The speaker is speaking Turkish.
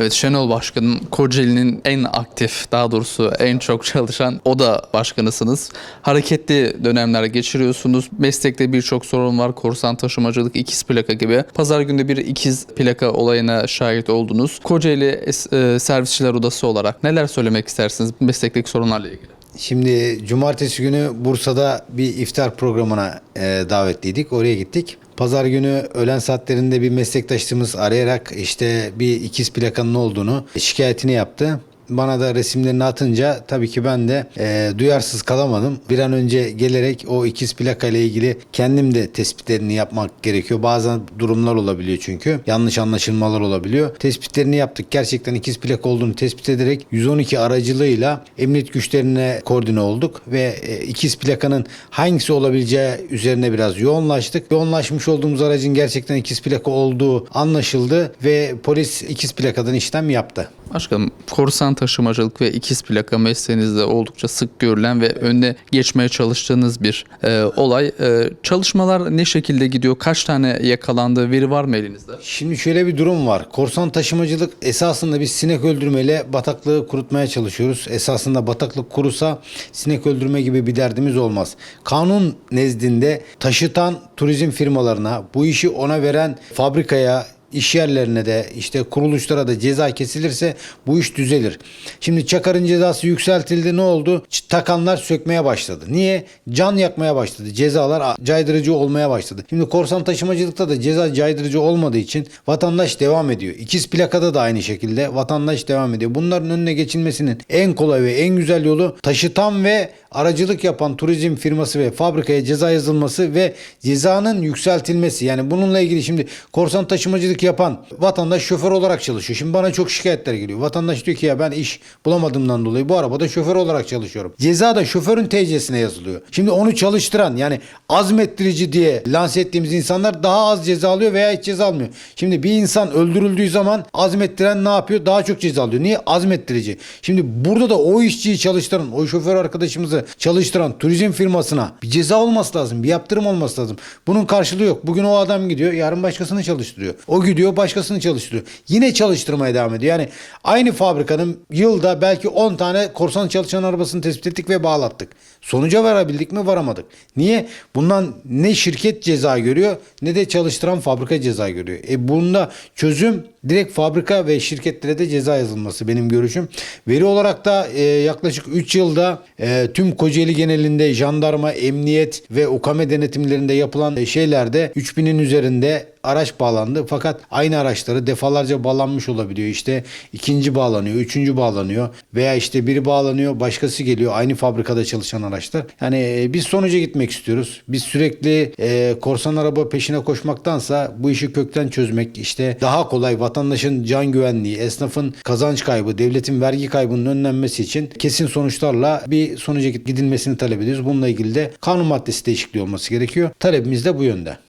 Evet Şenol Başkanım Kocaeli'nin en aktif daha doğrusu en çok çalışan o da başkanısınız. Hareketli dönemler geçiriyorsunuz. Meslekte birçok sorun var. Korsan taşımacılık, ikiz plaka gibi. Pazar günü bir ikiz plaka olayına şahit oldunuz. Kocaeli e, Servisçiler Odası olarak neler söylemek istersiniz meslekteki sorunlarla ilgili? Şimdi cumartesi günü Bursa'da bir iftar programına e, davetliydik. Oraya gittik. Pazar günü öğlen saatlerinde bir meslektaşımız arayarak işte bir ikiz plakanın olduğunu şikayetini yaptı. Bana da resimlerini atınca tabii ki ben de e, duyarsız kalamadım. Bir an önce gelerek o ikiz plaka ile ilgili kendim de tespitlerini yapmak gerekiyor. Bazen durumlar olabiliyor çünkü. Yanlış anlaşılmalar olabiliyor. Tespitlerini yaptık. Gerçekten ikiz plaka olduğunu tespit ederek 112 aracılığıyla emniyet güçlerine koordine olduk ve e, ikiz plakanın hangisi olabileceği üzerine biraz yoğunlaştık. Yoğunlaşmış olduğumuz aracın gerçekten ikiz plaka olduğu anlaşıldı ve polis ikiz plakadan işlem yaptı. Başkanım korsan taşımacılık ve ikiz plaka mesleğinizde oldukça sık görülen ve önüne geçmeye çalıştığınız bir e, olay. E, çalışmalar ne şekilde gidiyor? Kaç tane yakalandı? Veri var mı elinizde? Şimdi şöyle bir durum var. Korsan taşımacılık esasında biz sinek öldürmeyle bataklığı kurutmaya çalışıyoruz. Esasında bataklık kurusa sinek öldürme gibi bir derdimiz olmaz. Kanun nezdinde taşıtan turizm firmalarına, bu işi ona veren fabrikaya, iş yerlerine de işte kuruluşlara da ceza kesilirse bu iş düzelir. Şimdi Çakar'ın cezası yükseltildi ne oldu? Takanlar sökmeye başladı. Niye? Can yakmaya başladı. Cezalar caydırıcı olmaya başladı. Şimdi korsan taşımacılıkta da ceza caydırıcı olmadığı için vatandaş devam ediyor. İkiz plakada da aynı şekilde vatandaş devam ediyor. Bunların önüne geçilmesinin en kolay ve en güzel yolu taşıtan ve aracılık yapan turizm firması ve fabrikaya ceza yazılması ve cezanın yükseltilmesi. Yani bununla ilgili şimdi korsan taşımacılık yapan vatandaş şoför olarak çalışıyor. Şimdi bana çok şikayetler geliyor. Vatandaş diyor ki ya ben iş bulamadığımdan dolayı bu arabada şoför olarak çalışıyorum. Ceza da şoförün TC'sine yazılıyor. Şimdi onu çalıştıran yani azmettirici diye lanse ettiğimiz insanlar daha az ceza alıyor veya hiç ceza almıyor. Şimdi bir insan öldürüldüğü zaman azmettiren ne yapıyor? Daha çok ceza alıyor. Niye? Azmettirici. Şimdi burada da o işçiyi çalıştıran, o şoför arkadaşımızı çalıştıran turizm firmasına bir ceza olması lazım. Bir yaptırım olması lazım. Bunun karşılığı yok. Bugün o adam gidiyor, yarın başkasını çalıştırıyor. O gidiyor, başkasını çalıştırıyor. Yine çalıştırmaya devam ediyor. Yani aynı fabrikanın yılda belki 10 tane korsan çalışan arabasını tespit ettik ve bağlattık. Sonuca varabildik mi? Varamadık. Niye? Bundan ne şirket ceza görüyor ne de çalıştıran fabrika ceza görüyor. E bunda çözüm direkt fabrika ve şirketlere de ceza yazılması benim görüşüm. Veri olarak da e, yaklaşık 3 yılda e, tüm Kocaeli genelinde jandarma, emniyet ve ukame denetimlerinde yapılan e, şeylerde 3000'in üzerinde araç bağlandı. Fakat aynı araçları defalarca bağlanmış olabiliyor. İşte ikinci bağlanıyor, üçüncü bağlanıyor veya işte biri bağlanıyor, başkası geliyor. Aynı fabrikada çalışan araçlar. Yani e, biz sonuca gitmek istiyoruz. Biz sürekli e, korsan araba peşine koşmaktansa bu işi kökten çözmek işte daha kolay vatandaşın can güvenliği, esnafın kazanç kaybı, devletin vergi kaybının önlenmesi için kesin sonuçlarla bir sonuca gidilmesini talep ediyoruz. Bununla ilgili de kanun maddesi değişikliği olması gerekiyor. Talebimiz de bu yönde.